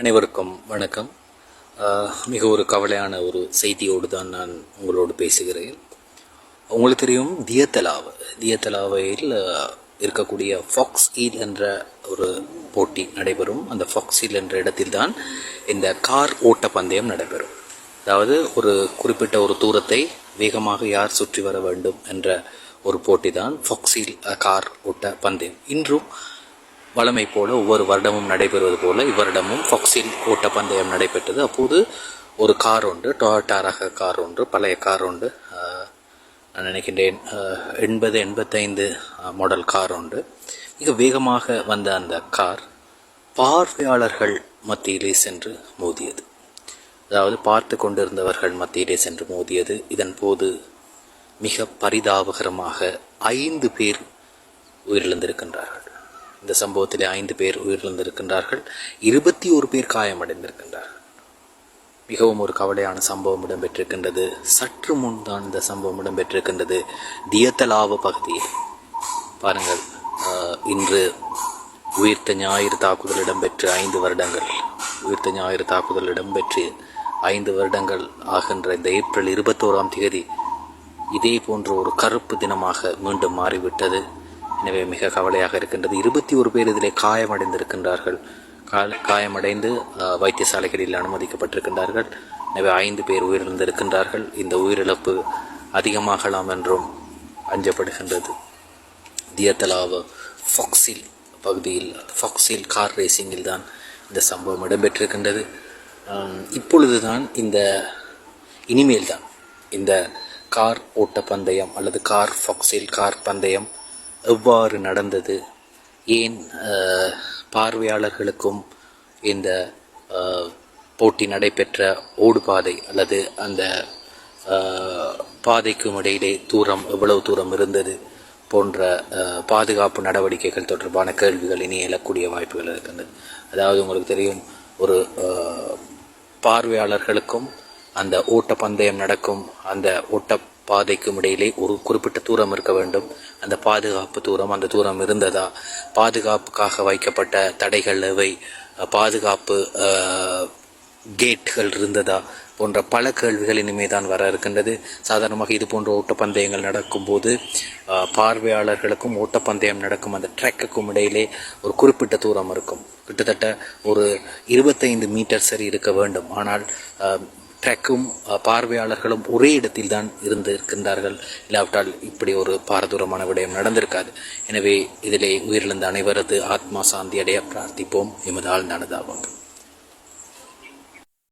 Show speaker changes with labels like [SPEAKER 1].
[SPEAKER 1] அனைவருக்கும் வணக்கம். மிக ஒரு கவலையான ஒரு செய்தியோடு தான் நான் உங்களோடு பேசுகிறேன். உங்களுக்கு தெரியும் தியத்தலாவு. தியத்தலாவையில் இருக்கக்கூடிய ஃபாக்ஸ் ஈல் என்ற ஒரு போட்டி நடைபெறும். அந்த ஃபாக்ஸ் ஈல் என்ற இடத்தில்தான் இந்த கார் ஓட்ட பந்தயம் நடைபெறும். அதாவது ஒரு குறிப்பிட்ட ஒரு தூரத்தை வேகமாக யார் சுற்றி வர வேண்டும் என்ற ஒரு போட்டி தான் ஃபாக்ஸில் கார் ஓட்ட பந்தயம் இன்றும் வழமை போல ஒவ்வொரு வருடமும் நடைபெறுவது போல இவ்வருடமும் ஃபாக்ஸில் ஓட்டப்பந்தயம் நடைபெற்றது. அப்போது ஒரு கார் ஒன்று டொயோட்டா ரக கார் ஒன்று பழைய கார் ஒன்று நான் நினைக்கின்றேன் எண்பது எண்பத்தைந்து மாடல் கார் ஒன்று மிக வேகமாக வந்த அந்த கார் பார்வையாளர்கள் மத்தியிலே சென்று மோதியது. அதாவது பார்த்து கொண்டிருந்தவர்கள் மத்தியிலே சென்று மோதியது. இதன் போது மிக பரிதாபகரமாக ஐந்து பேர் உயிரிழந்திருக்கின்றார்கள். இந்த சம்பவத்திலே ஐந்து பேர் உயிரிழந்திருக்கின்றார்கள். இருபத்தி ஒரு பேர் காயமடைந்திருக்கின்றார்கள். மிகவும் ஒரு கவலையான சம்பவம் இடம்பெற்றிருக்கின்றது. சற்று முன் தான் இந்த சம்பவம் இடம்பெற்றிருக்கின்றது. தியத்தலாவ பகுதியில் பாருங்கள் இன்று உயிர்த்த ஞாயிறு தாக்குதல் இடம்பெற்று ஐந்து வருடங்கள் உயிர்த்த ஞாயிறு தாக்குதல் இடம்பெற்று ஐந்து வருடங்கள் ஆகின்ற இந்த ஏப்ரல் இருபத்தோராம் தேதி இதே போன்ற ஒரு கருப்பு தினமாக மீண்டும் மாறிவிட்டது. எனவே மிக கவலையாக இருக்கின்றது. இருபத்தி ஒரு பேர் இதிலே காயமடைந்திருக்கின்றார்கள். கால் காயமடைந்து வைத்தியசாலைகளில் அனுமதிக்கப்பட்டிருக்கின்றார்கள். எனவே ஐந்து பேர் உயிரிழந்திருக்கின்றார்கள். இந்த உயிரிழப்பு அதிகமாகலாம் என்றும் அஞ்சப்படுகின்றது. தியத்தலாவ ஃபாக்ஸில் பகுதியில் ஃபாக்ஸில் கார் ரேசிங்கில் தான் இந்த சம்பவம் இடம்பெற்றிருக்கின்றது. இப்பொழுது இப்பொழுதுதான் இந்த இனிமேல் தான் இந்த கார் ஓட்ட பந்தயம் அல்லது கார் ஃபாக்ஸில் கார் பந்தயம் எவ்வாறு நடந்தது? ஏன் பார்வையாளர்களுக்கும் இந்த போட்டி நடைபெற்ற ஓடுபாதை அல்லது அந்த பாதைக்கும் இடையிலே தூரம் எவ்வளவு தூரம் இருந்தது போன்ற பாதுகாப்பு நடவடிக்கைகள் தொடர்பான கேள்விகள் இனி எழக்கூடிய வாய்ப்புகள் இருக்கின்றது அதாவது உங்களுக்கு தெரியும் ஒரு பார்வையாளர்களுக்கும் அந்த ஓட்ட பந்தயம் நடக்கும் அந்த ஓட்ட பாதைக்கும் இடையிலே ஒரு குறிப்பிட்ட தூரம் இருக்க வேண்டும். அந்த பாதுகாப்பு தூரம் அந்த தூரம் இருந்ததா? பாதுகாப்புக்காக வைக்கப்பட்ட தடைகள் எவை? பாதுகாப்பு கேட்டுகள் கேட்கள் இருந்ததா? போன்ற பல கேள்விகள் இனிமே தான் வர இருக்கின்றது. சாதாரணமாக இது போன்ற ஓட்டப்பந்தயங்கள் நடக்கும்போது பார்வையாளர்களுக்கும் ஓட்டப்பந்தயம் நடக்கும் அந்த ட்ரெக்குக்கும் இடையிலே ஒரு குறிப்பிட்ட தூரம் இருக்கும். கிட்டத்தட்ட ஒரு இருபத்தைந்து மீட்டர் சரி இருக்க வேண்டும். ஆனால் ட்ரக்கும் பார்வையாளர்களும் ஒரே இடத்தில் தான் இருந்து இருக்கின்றார்கள் இல்லாவிட்டால் இப்படி ஒரு பாரதூரமான விடயம் நடந்திருக்காது. எனவே இதிலே உயிரிழந்த அனைவரது ஆத்மா சாந்தி அடைய பிரார்த்திப்போம். எமது ஆழ்ந்தானதாவாங்க